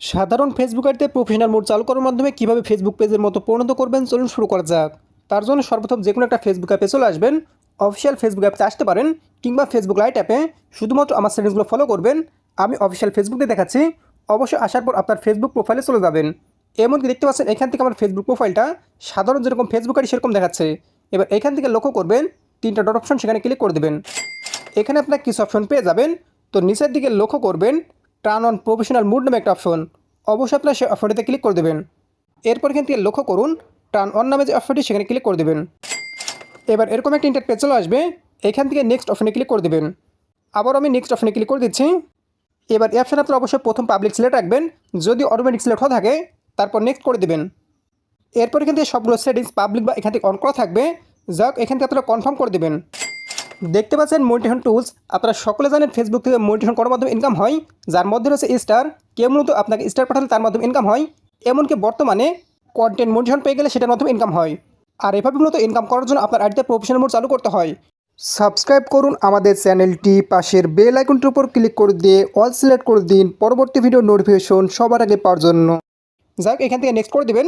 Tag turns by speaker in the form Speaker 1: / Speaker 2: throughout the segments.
Speaker 1: সাধারণ ফেসবুক আইডিতে professional mode চালু করার মাধ্যমে কীভাবে ফেসবুক পেজের মতো পরিণত করবেন? চলুন শুরু করা যাক। তার জন্য সর্বপ্রথম যে কোনো একটা ফেসবুক অ্যাপে চলে আসবেন। অফিসিয়াল ফেসবুক অ্যাপে আসতে পারেন কিংবা ফেসবুক লাইট অ্যাপে শুধুমাত্র আমার সেটিংসগুলো ফলো করবেন। আমি অফিসিয়াল ফেসবুকে দেখাচ্ছি। অবশ্যই আসার পর আপনার ফেসবুক প্রোফাইলে চলে যাবেন। এমনকি দেখতে পাচ্ছেন এখান থেকে আমার ফেসবুক প্রোফাইলটা সাধারণ যেরকম ফেসবুক আইডি সেরকম দেখাচ্ছে। এবার এখান থেকে লক্ষ্য করবেন, তিনটা ডট অপশন সেখানে ক্লিক করে দেবেন। এখানে আপনার কিছু অপশন পেয়ে যাবেন। তো নিচের দিকে লক্ষ্য করবেন টার্ন অন প্রফেশনাল মুড নামে একটা অপশন অবশ্যই আপনার সেই অপশনটিতে ক্লিক করে দেবেন। এরপর এখান থেকে লক্ষ্য করুন টার্ন অন নামে যে অপশনটি সেখানে ক্লিক করে দেবেন। এবার এরকম একটা ইন্টারপেজ চলে আসবে, এখান থেকে নেক্সট অপশনে ক্লিক করে দেবেন। আবার আমি নেক্সট অপশনে ক্লিক করে দিচ্ছি। এবার এই অপশানে আপনার অবশ্যই প্রথম পাবলিক সিলেক্ট রাখবেন। যদি অটোমেটিক সিলেক্ট হয়ে থাকে, তারপর নেক্সট করে দেবেন। এরপর এখান থেকে সবগুলো সেটিংস পাবলিক বা এখান থেকে অন করা থাকবে। যাক, এখান থেকে আপনারা কনফার্ম করে দেবেন। দেখতে পাচ্ছেন মোটিভেশন টুলস আপনারা সকলে জানেন ফেসবুক থেকে মোটিভেশন করার মাধ্যমে ইনকাম হয়। যার মধ্যে রয়েছে স্টার কেউ মূলত আপনাকে স্টার পাঠালে তার মাধ্যমে ইনকাম হয়। এমনকি বর্তমানে কন্টেন্ট মোটিভেশন পেয়ে গেলে সেটার মাধ্যমে ইনকাম হয়। আর এভাবে মূলত ইনকাম করার জন্য আপনার আইডিতে প্রফেশনাল মোড চালু করতে হয়। সাবস্ক্রাইব করুন আমাদের চ্যানেলটি। পাশের বেল আইকনটির উপর ক্লিক করে দিয়ে অল সিলেক্ট করে দিন। পরবর্তী ভিডিও নোটিফিকেশন সবার আগে পাওয়ার জন্য। যাক এখান থেকে নেক্সট করে দেবেন।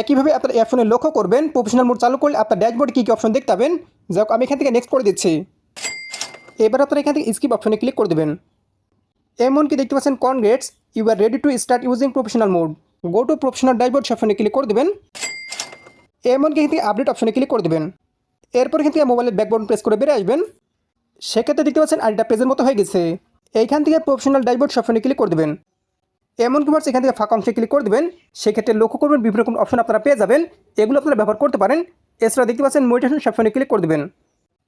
Speaker 1: একইভাবে আপনার এই অপশনে লক্ষ্য করবেন প্রফেশনাল মোড চালু করলে আপনার ড্যাশবোর্ডে কী কী অপশন দেখতে পাবেন? যাক, আমি এখান থেকে নেক্সট করে দিচ্ছি। এবার আপনারা এখান থেকে স্কিপ অপশনে ক্লিক করে দেবেন। এমনকি দেখতে পাচ্ছেন congrats you are ready to start using professional mode go to professional dashboard অপশনে ক্লিক করে দেবেন। এমনকি এখান থেকে আপডেট অপশনে ক্লিক করে দেবেন। এরপর এখান থেকে মোবাইলের ব্যাকবোর্ড প্রেস করে বেরিয়ে আসবেন। সেক্ষেত্রে দেখতে পাচ্ছেন আইডিটা পেজের মতো হয়ে গেছে। এইখান থেকে প্রফেশনাল ড্যাশবোর্ড অপশনে ক্লিক করে দেবেন। এমনকি ভার্স এখান থেকে ফাঁকা অংশে ক্লিক করে দেবেন, সেক্ষেত্রে লক্ষ্য করবেন বিভিন্ন রকম অপশন আপনারা পেয়ে যাবেন। এগুলো আপনারা ব্যবহার করতে পারেন। এছাড়া দেখতে পাচ্ছেন মোটিভেশন অপশনে ক্লিক করে দেবেন।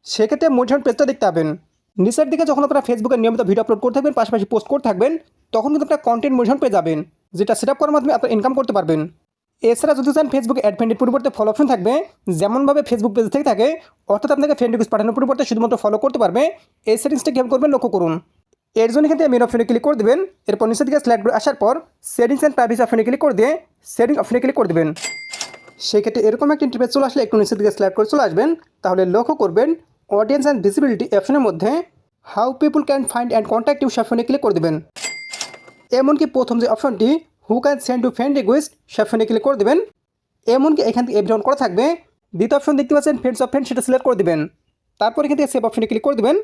Speaker 1: সেক্ষেত্রে মোটিভেশন পেজটা দেখতে পাবেন। নিচের দিকে যখন আপনারা ফেসবুকে নিয়মিত ভিডিও আপলোড করতে থাকবেন, পাশাপাশি পোস্ট করতে থাকবেন, তখন কিন্তু আপনার কন্টেন্ট মোটিভেশন পেয়ে যাবেন যেটা সেট আপ করার মাধ্যমে আপনার ইনকাম করতে পারবেন। এছাড়া যদি চান ফেসবুকে অ্যাডভেন্টের পরিবর্তে ফলো অপশন থাকবে, যেমনভাবে ফেসবুক পেজ থেকে থাকে, অর্থাৎ আপনাকে ফ্রেন্ড রিকোয়েস্ট পাঠানোর পরিবর্তে শুধুমাত্র ফলো করতে পারবে। এই সেটিংসটা কীভাবে করবেন লক্ষ্য করুন। এর জন্য এখান মেন অপশনে ক্লিক করে দেবেন। এরপর নিচের দিকে স্ল্যাড আসার পর সেটিংস অ্যান্ড প্রাইভেসি অপশনে ক্লিক করে দিয়ে সেটিং অপশনে ক্লিক করে দেবেন। সেক্ষেত্রে এরকম একটা ইন্টারফেস চলে আসলে একটু নিচের দিকে স্ল্যাড করে চলে আসবেন। তাহলে লক্ষ্য করবেন অডিয়েন্স অ্যান্ড ভিজিবিলিটি অপশনের মধ্যে how people can find and contact you অপশনে ক্লিক করে দেবেন। এমনকি প্রথম যে অপশনটি who can send to friend request সে অপশনে ক্লিক করে দেবেন। এমনকি এখান থেকে এভরিওয়ান করা থাকবে। দ্বিতীয় অপশন দেখতে পাচ্ছেন ফ্রেন্ডস অফ ফ্রেন্ড সেটা সিলেক্ট করে দেবেন। তারপর এখান থেকে সেভ অপশনে ক্লিক করে দেবেন।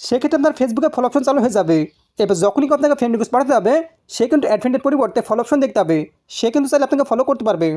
Speaker 1: সেক্ষেত্রে আপনার ফেসবুকে ফলো অপশন চালু হয়ে যাবে। এবার যখনই আপনাকে ফ্রেন্ড রিকোয়েস্ট পাঠাতে হবে, সে কিন্তু অ্যাডভেন্টের পরিবর্তে ফলো অপশন দেখতে হবে। সে কিন্তু চাইলে আপনাকে ফলো করতে পারবে।